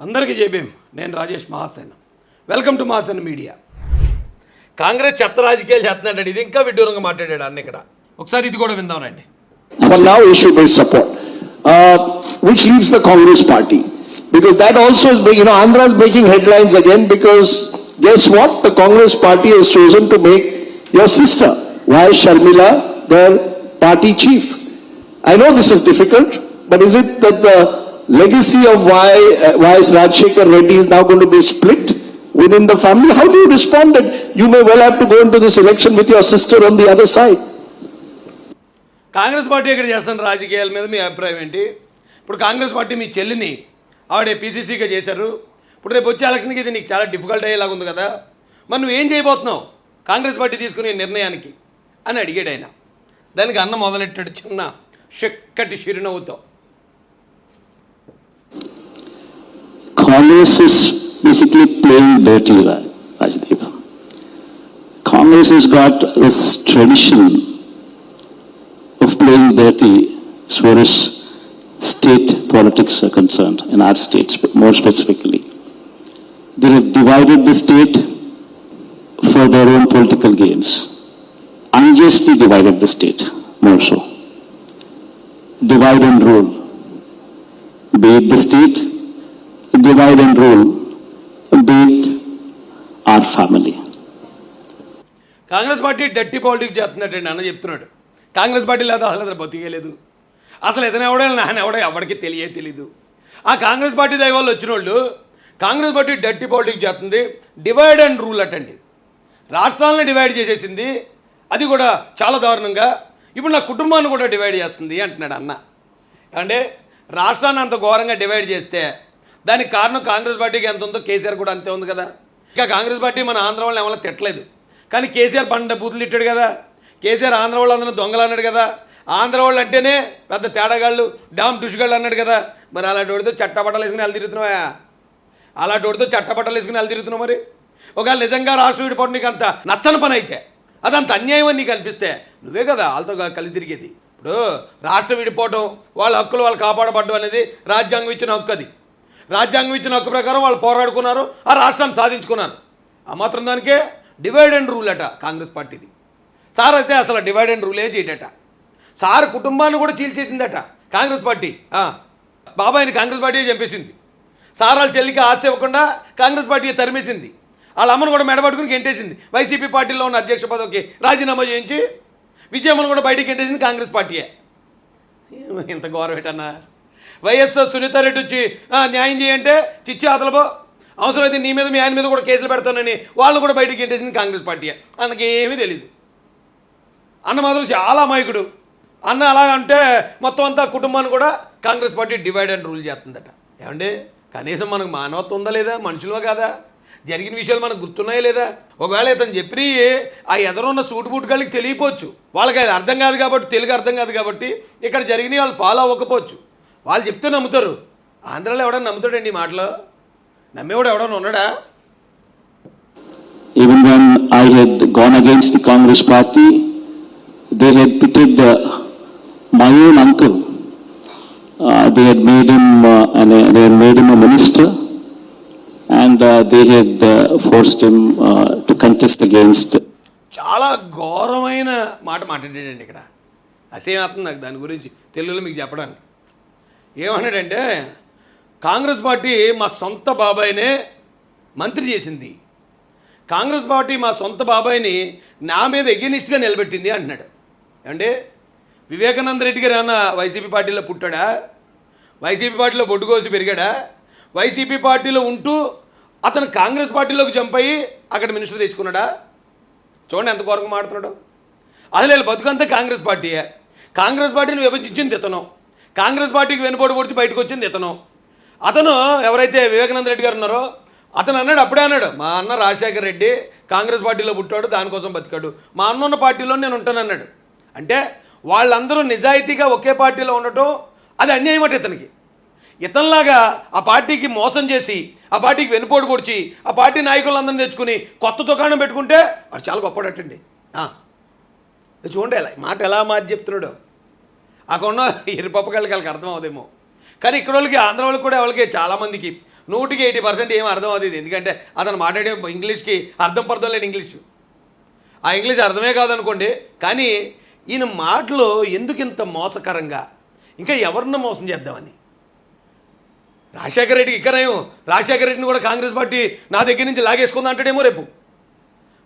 అందరికీ చెప్పేం నేను Rajesh Mahasena. Welcome to Mahasena media. Congress చెత్త రాజకీయాలు చేస్తున్నాడు ఇది ఇంకా విడ్డూరంగా మాట్లాడాడు అన్న ఇక్కడ. ఒకసారి ఇది కూడా విందామండి which leaves the Congress party because that also you know Andhra's making headlines again because guess what the Congress party has chosen to make your sister Y Sharmila their party chief I know this is difficult but is it that the legacy of Y uh, Rajasekhar Rajshekar Reddy is now going to be split within the family? How do you respond that you may well have to go into this election with your sister on the other side? Congress party ఇక్కడ చేస్తున్న రాజకీయాల మీద మీ అభిప్రాయం ఏంటి? ఇప్పుడు Congress party మీ చెల్లిని ఆవిడ పీసీసీగా చేశారు. ఇప్పుడు రేపు వచ్చే ఎలక్షన్కి ఇది నీకు చాలా డిఫికల్ట్ అయ్యేలాగా ఉంది కదా. మరి నువ్వేం చేయబోతున్నావు? కాంగ్రెస్ పార్టీ తీసుకునే నిర్ణయానికి అని అడిగాడు ఆయన. దానికి అన్న మొదలెట్టాడు చిన్న చెక్కటి చిరునవ్వుతో. Congress is basically playing dirty, Ra- Rajdeep. Congress has got this tradition of playing dirty as far as state politics are concerned, in our states, more specifically. They have divided the state for their own political gains, unjustly divided the state, more so. Divide and rule. Be it the state, divide and rule, be our family. Congress party డట్టి politics చేస్తున్నట్టండి అన్న చెప్తున్నాడు. Congress party లేదా అసలు అతను బతికే లేదు అసలు ఇతను ఎవడో నాన్న ఎవడో ఎవరికి తెలియే తెలీదు. ఆ కాంగ్రెస్ పార్టీ దగ్గర వాళ్ళు వచ్చిన వాళ్ళు కాంగ్రెస్ పార్టీ డట్టి పాలిటిక్స్ చేస్తుంది డివైడ్ అండ్ రూల్ అటండి. రాష్ట్రాలను డివైడ్ చేసేసింది అది కూడా చాలా దారుణంగా. ఇప్పుడు నా కుటుంబాన్ని కూడా డివైడ్ చేస్తుంది అంటున్నాడు అన్న. అంటే రాష్ట్రాన్ని అంత ఘోరంగా డివైడ్ చేస్తే దానికి కారణం కాంగ్రెస్ పార్టీకి ఎంత ఉందో కేసీఆర్ కూడా అంతే ఉంది కదా. ఇక కాంగ్రెస్ పార్టీ మన ఆంధ్ర వాళ్ళని ఏమైనా తిట్టలేదు. కానీ కేసీఆర్ బండ బూతులు తిట్టాడు కదా. కేసీఆర్ ఆంధ్ర వాళ్ళు అందరూ దొంగలు అన్నాడు కదా. ఆంధ్ర వాళ్ళు అంటేనే పెద్ద తేడాగాళ్ళు డామ్ టుషుగాళ్ళు అన్నాడు కదా. మరి అలాంటి వాడితో చట్టబట్టలు వేసుకుని వెళ్ళి తిరుగుతున్నావా? అలాంటి వాడితో చట్టబట్టలు వేసుకుని వెళ్ళి తిరుగుతున్నావు మరి? ఒకవేళ నిజంగా రాష్ట్రం విడిపోవడం నీకు అంత నచ్చని పని అయితే అదంత అన్యాయం అని నీకు అనిపిస్తే నువ్వే కదా వాళ్ళతో కలిసి తిరిగేది. ఇప్పుడు రాష్ట్రం విడిపోవటం వాళ్ళ హక్కులు వాళ్ళు కాపాడబడ్డం అనేది రాజ్యాంగం ఇచ్చిన హక్కు అది. రాజ్యాంగం ఇచ్చిన హక్కు ప్రకారం వాళ్ళు పోరాడుకున్నారు ఆ రాష్ట్రాన్ని సాధించుకున్నారు. ఆ మాత్రం దానికే డివైడ్ అండ్ రూల్ అట కాంగ్రెస్ పార్టీది. సార్ అయితే అసలు డివైడ్ అండ్ రూలే చేయటట. సార్ కుటుంబాన్ని కూడా చీల్చేసిందట కాంగ్రెస్ పార్టీ. బాబాయిని కాంగ్రెస్ పార్టీ చంపేసింది. సార్ వాళ్ళ చెల్లికి ఆశ ఇవ్వకుండా కాంగ్రెస్ పార్టీ తరిమేసింది. వాళ్ళ అమ్మను కూడా మెడబట్టుకుని గెంటేసింది. వైసీపీ పార్టీలో ఉన్న అధ్యక్ష పదవికి రాజీనామా చేయించి విజయమ్మను కూడా బయటికి గెంటేసింది కాంగ్రెస్ పార్టీయే. ఇంత గౌరవేటన్నా వైఎస్ఆర్ సునీతారెడ్డి వచ్చి "ఆ, న్యాయం చేయంటే చిచ్చి అతలబో అవసరమైతే నీ మీద మీ ఆయన మీద కూడా కేసులు పెడతానని వాళ్ళు కూడా బయటికి గెంటేసింది కాంగ్రెస్ పార్టీ. అన్నకి ఏమీ తెలియదు అన్న మాత్రం చాలా అమాయకుడు. అన్న అలాగంటే మొత్తం అంతా కుటుంబాన్ని కూడా Congress party divide and rule చేస్తుందట. ఏమండి? కనీసం మనకు మానవత్వం ఉందా లేదా? మనుషులో కాదా? జరిగిన విషయాలు మనకు గుర్తున్నాయా లేదా? ఒకవేళ ఇతను చెప్పిన ఆ ఎదరున్న సూటు బూటు గాళ్ళకి తెలియపోవచ్చు. వాళ్ళకి అది అర్థం కాదు కాబట్టి తెలుగు అర్థం కాదు కాబట్టి ఇక్కడ జరిగినవి వాళ్ళు ఫాలో అవ్వకపోవచ్చు. వాళ్ళు చెప్తే నమ్ముతారు ఆంధ్రాలో ఎవడన్నా నమ్ముతాడండి ఈ మాటలో నమ్మేవాడు ఎవడన్నా ఉన్నాడా Even when I had gone against the Congress party, they had pitted uh, my own uncle. Uh, they had made him, uh, and, uh, they had made him a minister, and uh, they had uh, forced him uh, to contest against చాలా ఘోరమైన మాట మాట్లాడాడండి ఇక్కడ అసేమాత్రం నాకు దాని గురించి తెలుగులో మీకు చెప్పడానికి ఏమన్నాడంటే కాంగ్రెస్ పార్టీ మా సొంత బాబాయినే మంత్రి చేసింది. కాంగ్రెస్ పార్టీ మా సొంత బాబాయిని నా మీద ఎగెనిస్ట్గా నిలబెట్టింది అంటున్నాడు. అంటే వివేకానంద రెడ్డి గారు ఏమన్నా వైసీపీ పార్టీలో పుట్టాడా? వైసీపీ పార్టీలో బొడ్డు కోసి పెరిగాడా? వైసీపీ పార్టీలో ఉంటూ అతను కాంగ్రెస్ పార్టీలోకి జంప్ అయ్యి అక్కడ మినిస్టర్ తెచ్చుకున్నాడా? చూడండి ఎంత ఘోరంగా మాడుతున్నాడు అసలు వీళ్ళ బతుకంతా కాంగ్రెస్ పార్టీయే. కాంగ్రెస్ పార్టీని విభజించింది ఇతను. కాంగ్రెస్ పార్టీకి వెనుపోటు పొడిచి బయటకు వచ్చింది ఇతను. అతను ఎవరైతే వివేకానంద రెడ్డి గారు ఉన్నారో అతను అన్నాడు అప్పుడే అన్నాడు మా అన్న రాజశేఖర్ రెడ్డి కాంగ్రెస్ పార్టీలో పుట్టాడు దానికోసం బతికాడు. మా అన్న ఉన్న పార్టీలో నేను ఉంటాను అన్నాడు. అంటే వాళ్ళందరూ నిజాయితీగా ఒకే పార్టీలో ఉండటం అది అన్యాయం అంటే ఇతనికి. ఇతనిలాగా ఆ పార్టీకి మోసం చేసి ఆ పార్టీకి వెనుపోటు పొడిచి ఆ పార్టీ నాయకులందరిని తెచ్చుకుని కొత్త దుకాణం పెట్టుకుంటే వాడు చాలా గొప్పడటండి చూడండి ఎలా మాట ఎలా మార్చి చెప్తున్నాడు. అక్కడ ఉన్న ఇరు వాళ్ళకి అర్థం అవుదేమో కానీ ఇక్కడ వాళ్ళకి ఆంధ్ర వాళ్ళకి కూడా వాళ్ళకి చాలామందికి నూటికి ఎయిటీ పర్సెంట్ ఏం అర్థం అవుతుంది ఎందుకంటే అతను మాట్లాడే ఇంగ్లీష్కి అర్థం పర్థం లేని ఇంగ్లీష్. ఆ ఇంగ్లీష్ అర్థమే కాదనుకోండి కానీ ఈయన మాటలు ఎందుకు ఇంత మోసకరంగా? ఇంకా ఎవరిని మోసం చేద్దామని? రాజశేఖర రెడ్డికి ఇక్కడేమో రాజశేఖర రెడ్డిని కూడా కాంగ్రెస్ పార్టీ నా దగ్గర నుంచి లాగేసుకుందా అంటాడేమో రేపు.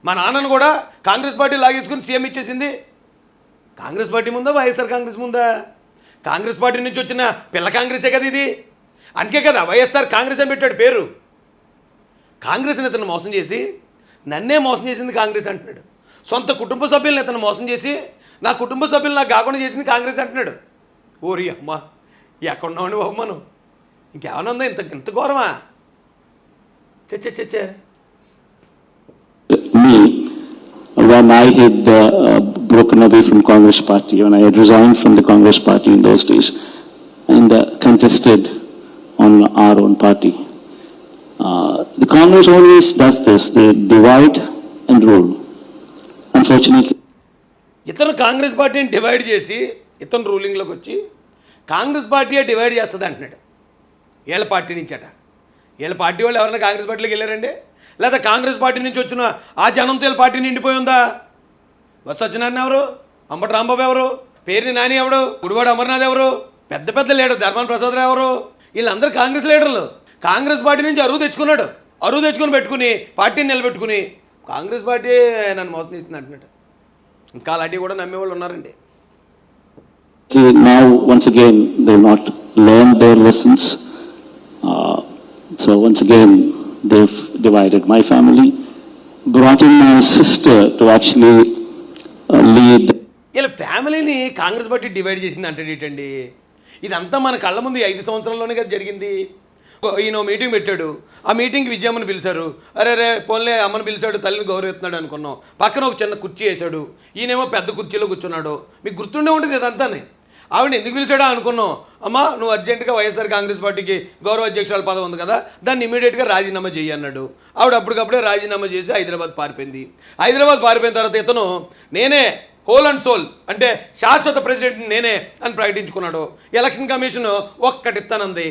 మా నాన్నను కూడా కాంగ్రెస్ పార్టీ లాగేసుకుని సీఎం ఇచ్చేసింది. కాంగ్రెస్ పార్టీ ముందా వైఎస్ఆర్ కాంగ్రెస్ ముందా? కాంగ్రెస్ పార్టీ నుంచి వచ్చిన పిల్ల కాంగ్రెసే కదా ఇది? అందుకే కదా వైఎస్ఆర్ కాంగ్రెస్ అని పెట్టాడు పేరు. కాంగ్రెస్ని ఇతను మోసం చేసి నన్నే మోసం చేసింది కాంగ్రెస్ అంటున్నాడు. సొంత కుటుంబ సభ్యులను ఇతను మోసం చేసి నా కుటుంబ సభ్యులు నాకు కాకుండా చేసింది కాంగ్రెస్ అంటున్నాడు. ఓరి అమ్మ ఎక్కడున్నామని బాబు మనం? ఇంకేమైనా ఉందా? ఇంత ఇంత ఘోరమా? చచ్చే చచ్చే when I uh, broken away from Congress party, when I had resigned from the Congress party in those days and uh, contested on our own party. Uh, the Congress always does this, they divide and rule. Unfortunately, ఇతను కాంగ్రెస్ పార్టీని divide చేసి ఇతను రూలింగ్లోకి వచ్చి కాంగ్రెస్ పార్టీయే divide చేస్తుంది అంటున్నాడు వీళ్ళ party నుంచి అట వీళ్ళ పార్టీ వాళ్ళు ఎవరైనా కాంగ్రెస్ పార్టీలోకి వెళ్ళారండి లేదా కాంగ్రెస్ పార్టీ నుంచి వచ్చిన ఆ జనంతో వీళ్ళ పార్టీ నిండిపోయి ఉందా బస్ సత్యనారాయణ ఎవరు? అంబటి రాంబాబు ఎవరు? పేరుని నాని ఎవడు? గుడివాడు అమర్నాథ్ ఎవరు? పెద్ద పెద్ద లీడర్ ధర్మాన ప్రసాదరావు ఎవరు? వీళ్ళందరూ కాంగ్రెస్ లీడర్లు. కాంగ్రెస్ పార్టీ నుంచి అరువు తెచ్చుకున్నాడు. అరువు తెచ్చుకొని పెట్టుకుని పార్టీని నిలబెట్టుకుని. కాంగ్రెస్ పార్టీ నన్ను మోసం చేస్తుంది అంటున్నాడు. ఇంకా అలాంటివి కూడా నమ్మేవాళ్ళు ఉన్నారండి. Now, once again, they've not learned their lessons. Uh, So once again, they've divided my family, brought in my sister to actually uh, వీళ్ళ ఫ్యామిలీని కాంగ్రెస్ పార్టీ డివైడ్ చేసింది అంటే ఏంటండి? ఇదంతా మన కళ్ళ ముందు ఐదు సంవత్సరాల్లోనే కదా జరిగింది. ఓ- ఈయన ఓ మీటింగ్ పెట్టాడు. ఆ మీటింగ్కి విజయమ్మని పిలిచారు. అరే రే పోన్లే అమ్మని పిలిచాడు తల్లిని గౌరవిస్తున్నాడు అనుకున్నాం. పక్కన ఒక చిన్న కుర్చీ వేశాడు. ఈయనేమో పెద్ద కుర్చీలో కూర్చున్నాడు. మీకు గుర్తుండే ఉంటుంది ఇదంతానే. ఆవిడ ఎందుకు పిలిచాడా అనుకున్నాం. అమ్మా నువ్వు అర్జెంటుగా వైఎస్ఆర్ కాంగ్రెస్ పార్టీకి గౌరవ అధ్యక్షురాల పదవి ఉంది కదా దాన్ని ఇమీడియట్గా రాజీనామా చేయి అన్నాడు. ఆవిడ అప్పటికప్పుడే రాజీనామా చేసి హైదరాబాద్ పారిపోయింది. హైదరాబాద్ పారిపోయిన తర్వాత ఇతను నేనే హోల్ అండ్ సోల్ అంటే శాశ్వత ప్రెసిడెంట్ నేనే అని ప్రకటించుకున్నాడు. ఎలక్షన్ కమిషన్ ఒక్కటిస్తానంది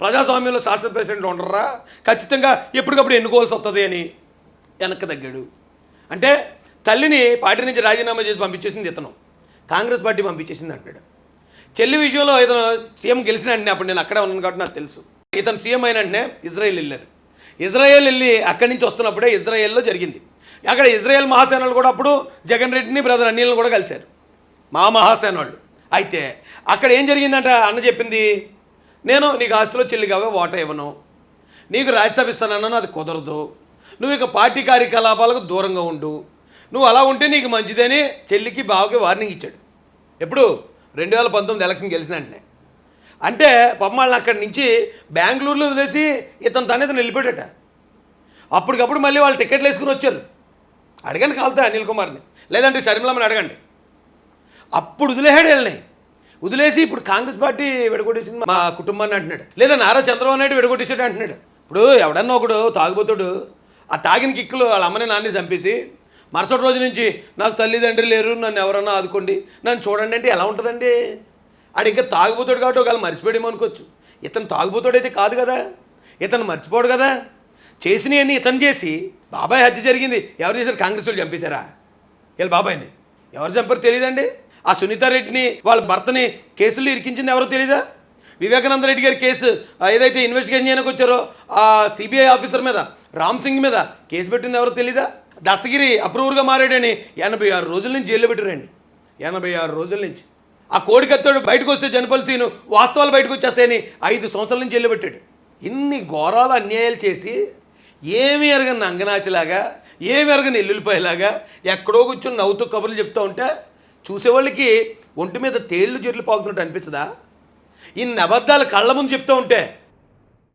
ప్రజాస్వామ్యంలో శాశ్వత ప్రెసిడెంట్ ఉండరా? ఖచ్చితంగా ఎప్పటికప్పుడు ఎన్నుకోవాల్సి వస్తుంది అని వెనక్కి తగ్గాడు. అంటే తల్లిని పార్టీ నుంచి రాజీనామా చేసి పంపించేసింది ఇతను. కాంగ్రెస్ పార్టీ పంపించేసింది అంటాడు. చెల్లి విషయంలో ఇతను సీఎం గెలిచిన వెంటనే అప్పుడు నేను అక్కడే ఉన్నాను కాబట్టి నాకు తెలుసు. ఇతను సీఎం అయిన వెంటనే ఇజ్రాయెల్ వెళ్ళారు. ఇజ్రాయెల్ వెళ్ళి అక్కడి నుంచి వస్తున్నప్పుడే ఇజ్రాయెల్లో జరిగింది. అక్కడ ఇజ్రాయెల్ మహాసేనలు కూడా అప్పుడు జగన్ రెడ్డిని బ్రదర్ అనిల్ని కూడా కలిశారు. మా మహాసేన వాళ్ళు అయితే అక్కడ ఏం జరిగిందంట? అన్న చెప్పింది నేను నీకు ఆస్తిలో చెల్లి కావే ఓట ఇవ్వను. నీకు రాజ్యసభ ఇస్తానన్నాను అది కుదరదు. నువ్వు ఇక పార్టీ కార్యకలాపాలకు దూరంగా ఉండు. నువ్వు అలా ఉంటే నీకు మంచిదని చెల్లికి బావకి వార్నింగ్ ఇచ్చాడు. ఎప్పుడు? రెండు వేల పంతొమ్మిది ఎలక్షన్ గెలిచిన వెంటనే. అంటే పమ్మాళ్ళని అక్కడి నుంచి బెంగళూరులో వదిలేసి ఇతను తన ఇతను వెళ్ళిపోయాడట అప్పటికప్పుడు మళ్ళీ వాళ్ళు టికెట్లు వేసుకుని వచ్చారు. అడగండి కాలుతా అనిల్ కుమార్ని. లేదంటే షర్మిలమ్మని అడగండి. అప్పుడు వదిలేసాడు వీళ్ళని. వదిలేసి ఇప్పుడు కాంగ్రెస్ పార్టీ విడగొట్టేసింది మా కుటుంబాన్ని అంటున్నాడు. లేదా నారా చంద్రబాబు నాయుడు విడగొట్టేసాడు అంటున్నాడు. ఇప్పుడు ఎవడన్నా ఒకడు తాగుబోతుడు. ఆ తాగిన కిక్కులు వాళ్ళ అమ్మని నాన్నని చంపేసి మరుసటి రోజు నుంచి నాకు తల్లిదండ్రులు లేరు నన్ను ఎవరన్నా ఆదుకోండి. నన్ను చూడండి అంటే ఎలా ఉంటుందండి? ఆడు ఇంకా తాగుబోతాడు కాబట్టి ఒకవేళ మర్చిపోయాడేమో అనుకోవచ్చు. ఇతను తాగుబోతాడైతే కాదు కదా? ఇతను మర్చిపోడు కదా? చేసినవన్నీ ఇతను చేసి బాబాయ్ హత్య జరిగింది. ఎవరు చేశారు? కాంగ్రెస్ వాళ్ళు చంపేశారా? వీళ్ళ బాబాయ్ని. ఎవరు చంపారు తెలియదండి. ఆ సునీతారెడ్డిని వాళ్ళ భర్తని కేసుల్లో ఇరికించింది ఎవరో తెలీదా? వివేకానంద రెడ్డి గారి కేసు ఏదైతే ఇన్వెస్టిగేషన్ చేయడానికి వచ్చారో ఆ సిబిఐ ఆఫీసర్ మీద రామ్ సింగ్ మీద కేసు పెట్టింది ఎవరో తెలీదా? దస్తగిరి అప్రూవర్గా మారాడని ఎనభై ఆరు రోజుల నుంచి జైల్లో పెట్టారండి. ఎనభై ఆరు రోజుల నుంచి. ఆ కోడికత్తోడు బయటకు వస్తే జనపల్సీను వాస్తవాలు బయటకు వచ్చేస్తాయని ఐదు సంవత్సరాల నుంచి జైల్లో పెట్టాడు. ఇన్ని ఘోరాలు అన్యాయాలు చేసి ఏమి ఎరగని అంగనాచిలాగా ఏమి ఎరగని ఎల్లుల్లిపోయేలాగా ఎక్కడో కూర్చొని నవ్వుతూ కబుర్లు చెప్తూ ఉంటే చూసేవాళ్ళకి ఒంటి మీద తేళ్ళు జెర్లు పాకుతున్నట్టు అనిపించదా ఇన్ని అబద్ధాలు కళ్ళ ముందు చెప్తూ ఉంటే